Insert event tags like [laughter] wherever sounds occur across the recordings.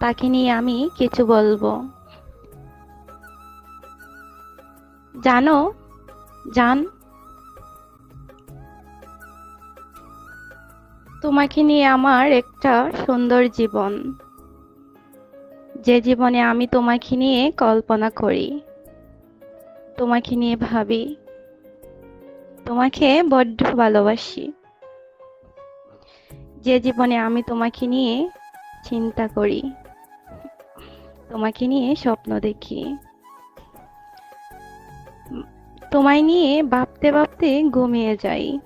তাকে নিয়ে আমি কিছু বলব। জানো, জান, তোমাকে নিয়ে আমার একটা সুন্দর জীবন। যে জীবনে আমি তোমাকে নিয়ে কল্পনা করি, তোমাকে নিয়ে ভাবি, তোমাকে বড্ড ভালোবাসি। যে জীবনে আমি তোমাকে নিয়ে চিন্তা করি তোমাকে নিয়ে স্বপ্ন দেখি। তোমায় নিয়ে ভাবতে ভাবতে ঘুমিয়ে যাই।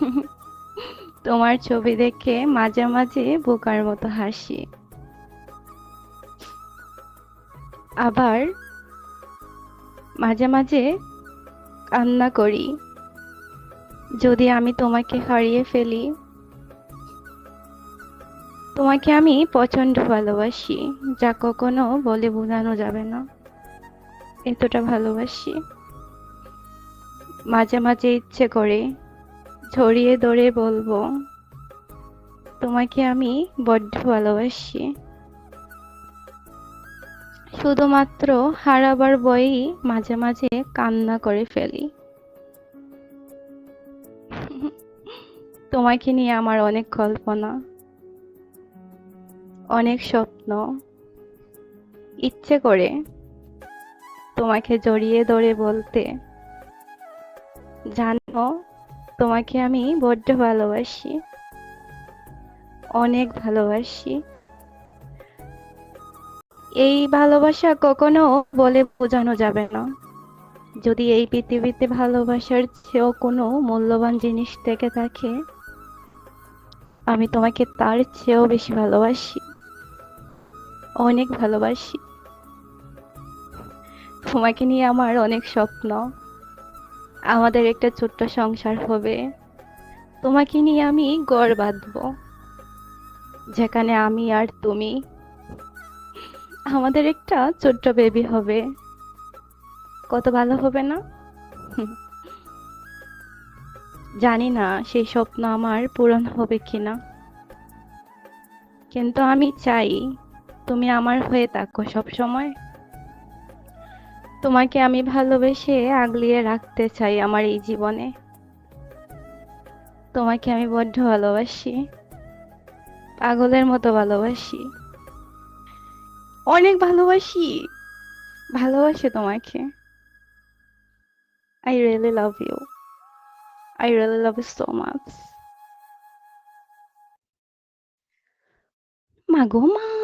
[laughs] তোমার ছবি দেখে মাঝে মাঝে বোকার মতো হাসি। আবার মাঝে মাঝে কান্না করি। যদি আমি তোমাকে হারিয়ে ফেলি তোমাকে আমি প্রচণ্ড ভালোবাসি, যা কখনো বলে বোঝানো যাবে না। এতটা ভালোবাসি। মাঝে মাঝে ইচ্ছে করে ছড়িয়ে ধরে বলব, তোমাকে আমি বড্ড ভালোবাসি। শুধুমাত্র হারাবার বয়েই মাঝে মাঝে কান্না করে ফেলি। তোমাকে নিয়ে আমার অনেক কল্পনা। অনেক স্বপ্ন। ইচ্ছে করে তোমাকে জড়িয়ে ধরে বলতে। জানো, তোমাকে আমি বড্ড ভালোবাসি। অনেক ভালোবাসি। এই ভালোবাসা কখনো বলে বোঝানো যাবে না। যদি এই পৃথিবীতে ভালোবাসার চেয়েও কোনো মূল্যবান জিনিস থেকে থাকে, আমি তোমাকে তার চেয়েও বেশি ভালোবাসি। অনেক ভালোবাসি। তোমাকে নিয়ে আমার অনেক স্বপ্ন। আমাদের একটা ছোট্ট সংসার হবে। তোমাকে নিয়ে আমি গড় বাঁধবো। যেখানে আমি আর তুমি। আমাদের একটা ছোট্ট বেবি হবে। কত ভালো হবে না? জানি না সেই স্বপ্ন আমার পূরণ হবে কিনা। কিন্তু আমি চাই তুমি আমার হয়ে থাকো সব সময়। তোমাকে আমি ভালোবেসে আগলিয়ে রাখতে চাই আমার এই জীবনে। তোমাকে আমি বড্ড ভালোবাসি, পাগলের মতো ভালোবাসি। অনেক ভালোবাসি ভালোবাসি তোমাকে। I really love you I really love you so much মা গো মা।